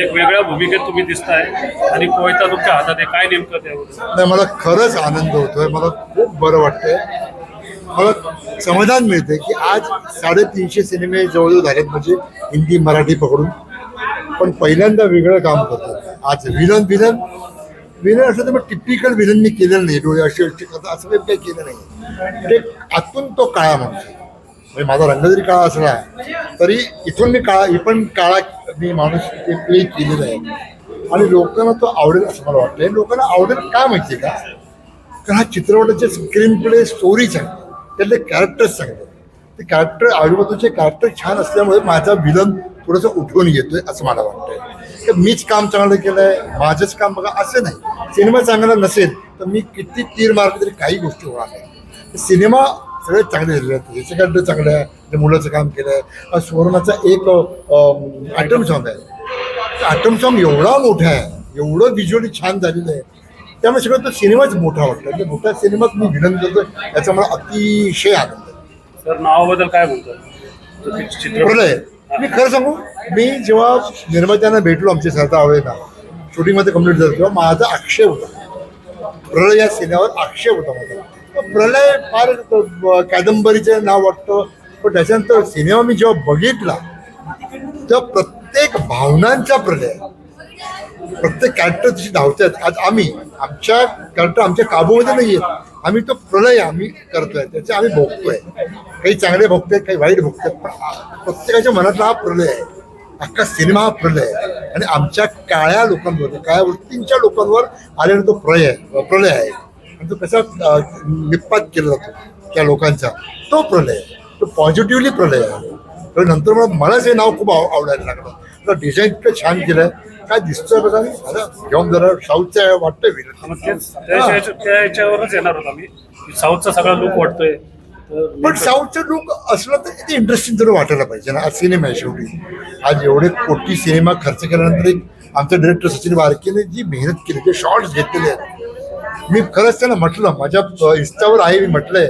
म्हणजे एक वेगळ्या भूमिकेत तुम्ही दिसताय आणि कोयता तुमच्या हातात आहे. काय नेमकं त्यावर नाही मला खरंच आनंद होतोय. मला खूप बरं वाटतंय. मला समाधान मिळते की आज साडेतीनशे सिनेमे जवळजवळ झालेत म्हणजे हिंदी मराठी पकडून. पण पहिल्यांदा वेगळं काम करतात आज विलन विलन. विलन असं तर मग टिपिकल विलन मी केलेलं नाही. डोळे अशी अशी कथा असं काही काही केलं नाही. ते आतून तो काळा माणूस म्हणजे माझा रंग जरी काळा असला तरी इथून मी काळा ही पण काळा मी माणूस ते प्ले केलेलं आहे. आणि लोकांना तो आवडेल असं मला वाटतंय. लोकांना आवडेल का माहिती आहे का? कारण हा चित्रपटाचे स्क्रीन प्ले स्टोरी चांगली त्यातले कॅरेक्टर्स चांगले ते कॅरेक्टर आजूबाजूचे कॅरेक्टर छान असल्यामुळे माझा विलन थोडंसं उठवून येतोय असं मला वाटतंय. तर मीच काम चांगलं केलंय. माझंच काम बघा असं नाही. सिनेमा चांगला नसेल तर मी किती तीर मारले तरी काही गोष्टी होणार नाही. सिनेमा सगळे चांगले झालेले आहेत चांगलं आहे. मुलाचं काम केलं आहे सुवर्णाचा एक आयटम सॉन्ग आहे. आयटम सॉन्ग एवढा मोठा आहे. एवढं व्हिज्युअली छान झालेलं आहे. त्यामुळे सगळं तो सिनेमाच मोठा वाटतो. म्हणजे मोठ्या सिनेमात मी विनंती करतो याचा मला अतिशय आनंद आहे. तर नावाबद्दल काय म्हणतात तर ते चित्रपट प्रलय मी खरं सांगू मी जेव्हा निर्मात्यांना भेटलो आमचे सरता आवडेना शूटिंगमध्ये कंप्लीट झालं तेव्हा माझा आक्षेप होता. प्रलय या सिनेमावर आक्षेप होता माझा. प्रलय फार कादंबरीचे कादंबरीचं नाव वाटतं. पण त्याच्यानंतर सिनेमा मी जेव्हा बघितला तेव्हा प्रत्येक भावनांचा प्रलय. प्रत्येक कॅरेक्टर तशी धावतात आज आम्ही आमच्या कॅरेक्टर आमच्या काबूमध्ये नाही आहेत. आम्ही तो प्रलय आम्ही करतोय. त्याचे आम्ही भोगतोय काही चांगले भोगतोय काही वाईट भोगतोय पण प्रत्येकाच्या मनातला हा प्रलय आहे. अख्खा सिनेमा हा प्रलय आहे. आणि आमच्या काळ्या लोकांवर काळ्या वृत्तींच्या लोकांवर आलेला तो प्रलय प्रलय आहे. आणि तो कसा निपात केला जातो त्या लोकांचा. तो प्रलय तो पॉझिटिव्हली प्रलय आहे. तर नंतर मला मलाच हे नाव खूप आव- आवडायला लागलं. तर डिझाईन इतकं छान केलंय. काय दिसतोय बघा घेऊन जरा साऊथचं आहे वाटतंय मग विनंती तेच त्या ह्याच्या- त्या याच्यावरच येणार होता मी साऊथचा सगळा लुक वाटतोय. पण साऊथचं लुक असलं तर ते इंटरेस्टिंग तरी वाटायला पाहिजे ना आज सिनेमा आहे शेवटी. आज एवढे कोटी सिनेमा खर्च केल्यानंतर एक आमचे डिरेक्टर सचिन बारकेने जी मेहनत केली ते शॉर्ट्स घेतलेले आहेत मी खरंच त्यांना म्हटलं माझ्या इन्स्टावर आहे मी म्हटलंय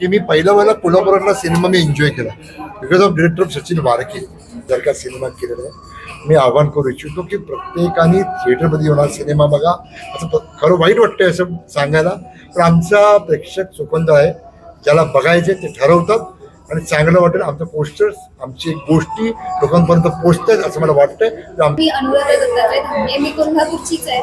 की मी पहिल्या वेळेला कोल्हापुरातला सिनेमा मी एन्जॉय केला. Because of director Sachin Varke जर का सिनेमा केलेला आहे. मी आव्हान करू इच्छितो की प्रत्येकाने थिएटरमध्ये येणार सिनेमा बघा. असं खरं वाईट वाटतंय असं सांगायला. पण आमचा प्रेक्षक चुकंद आहे ज्याला बघायचे ते ठरवतात. आणि चांगलं वाटेल आमचं पोस्टर्स आमची गोष्टी लोकांपर्यंत पोचतात असं मला वाटतंय. तर मी कोल्हापूरचीच आहे.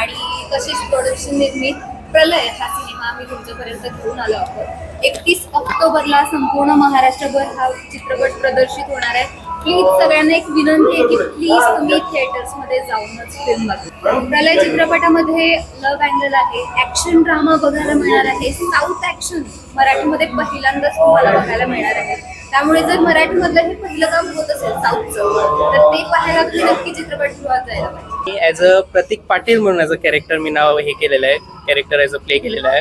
आणि तशीच प्रोडक्शन निर्मित प्रलय हा सिनेमा आम्ही तुमच्यापर्यंत घेऊन आलो आहोत. एकतीस ऑक्टोबरला संपूर्ण महाराष्ट्रभर हा चित्रपट प्रदर्शित होणार आहे. प्लीज सगळ्यांना एक विनंती आहे की प्लीज तुम्ही थिएटर्समध्ये जाऊनच फिल्म बघा. प्रलय चित्रपटामध्ये लव्ह अँगल आहे ऍक्शन ड्रामा बघायला मिळणार आहे साऊथ ऍक्शन मराठीमध्ये पहिल्यांदाच तुम्हाला बघायला मिळणार आहे. त्यामुळे जर मराठीमधलं हे पहिलं काम होत असेल साऊथचं तर ते पाहायला तुम्ही नक्की चित्रपटगृहात जायला पाहिजे. ॲज अ प्रतीक पाटील म्हणून ॲज अ कॅरेक्टर मी नाव हे केलेलं आहे. कॅरेक्टर ॲज अ प्ले केलेलं आहे.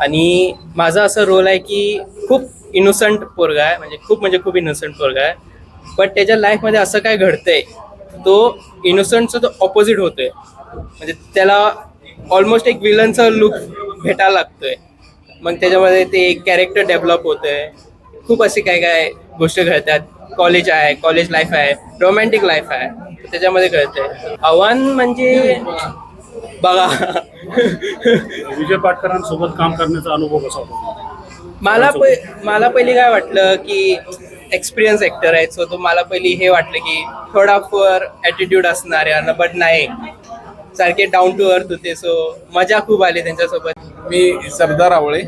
आणि माझा असं रोल आहे की खूप इनोसंट पोरगा आहे. म्हणजे खूप म्हणजे खूप इनोसंट पोरगा आहे. बट त्याच्या लाईफमध्ये असं काय घडतंय तो इनोसंटचा तो ऑपोजिट होतोय. म्हणजे त्याला ऑलमोस्ट एक विलनचा लुक भेटायला लागतोय. मग त्याच्यामध्ये ते एक कॅरेक्टर डेव्हलप होतंय. खूप असे काय काय गोष्टी घडतात. कॉलेज आहे कॉलेज लाईफ आहे रोमॅन्टिक लाईफ आहे. त्याच्यामध्ये कळतंय. आव्हान म्हणजे बघा. विजय पाटकरांसोबत काम करण्याचा अनुभव कसा होता? मला प मला पहिली काय वाटलं की एक्सपिरियन्स ऍक्टर आहे सो तो मला पहिली हे वाटलं की थोडाफार ॲटिट्यूड असणार आहे बट नाही सारखे डाऊन टू अर्थ होते सो मजा खूप आली त्यांच्यासोबत. मी सरदार आवळे.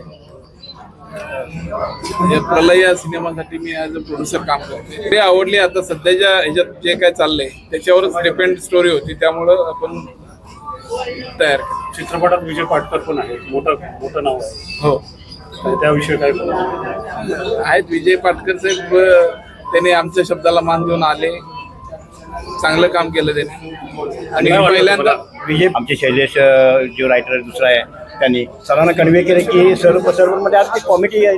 प्रलय या सिनेमासाठी मी ॲज अ प्रोड्युसर काम करते ते आवडली आता सध्याच्या ह्याच्यात जे काय चाललंय त्याच्यावरच डिपेंड स्टोरी होती त्यामुळं आपण तयार केलं. चित्रपटात विजय पाटकर पण आहे मोठं मोठं नाव आहे हो तर त्याविषयी काय? आहेत विजय पाटकर साहेब अं, त्यांनी आमच्या शब्दाला मान देऊन आले चांगलं काम केलं त्यांनी आणि काय पहिल्यांदा तुम्हाला? विजय आमचे शैलेश अ, जो रायटर दुसरा आहे त्यांनी. सरांना कन्वे केले की सर्व सर्वमध्ये आज ती कॉमेडी आहे.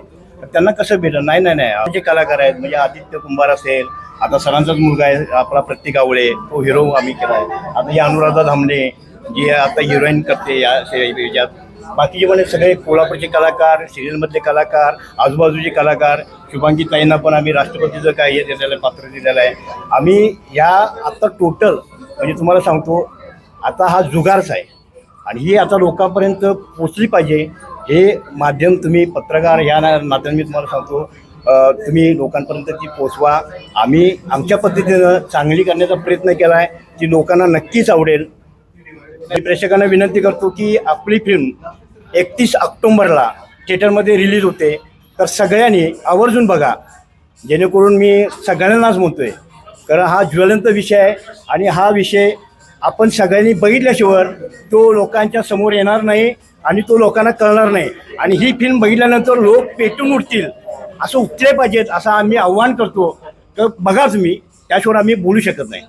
त्यांना कसं भेटलं? नाही नाही नाही. आमचे कलाकार आहेत. म्हणजे आदित्य कुंभार असेल आता सरांचाच मुलगा आहे आपला प्रत्येक आवळे. तो हिरो आम्ही केला आहे आता ही अनुराधा धामणे जी आता हिरोईन करते या याच्यात. बाकीचे म्हणजे सगळे कोल्हापूरचे कलाकार सिरियलमधले कलाकार आजूबाजूचे कलाकार. शुभांगी ताईंना पण आम्ही राष्ट्रपतीचं काय हे दिलेलं आहे पात्र दिलेलं आहे आम्ही या आत्ता टोटल म्हणजे तुम्हाला सांगतो आता हा जुगारच आहे. आणि ही आता लोकांपर्यंत पोचली पाहिजे. हे माध्यम तुम्ही पत्रकार ह्या ना- नात्याने मी तुम्हाला सांगतो तुम्ही लोकांपर्यंत ती पोचवा आम्ही आमच्या पद्धतीनं चांगली करण्याचा प्रयत्न केला आहे ती लोकांना नक्कीच आवडेल. मी प्रेक्षकांना विनंती करतो की आपली फिल्म एकतीस ऑक्टोंबरला थिएटरमध्ये रिलीज होते. तर सगळ्यांनी आवर्जून बघा. जेणेकरून मी सगळ्यांनाच म्हणतोय कारण हा ज्वलंत विषय आहे आणि हा विषय आपण सगळ्यांनी बघितल्याशिवाय तो लोकांच्या समोर येणार नाही आणि तो लोकांना कळणार नाही. आणि ही फिल्म बघितल्यानंतर लोक पेटून उठतील. असं उठले पाहिजेत असं आम्ही आव्हान करतो. तर बघा तुम्ही त्याशिवाय आम्ही बोलू शकत नाही.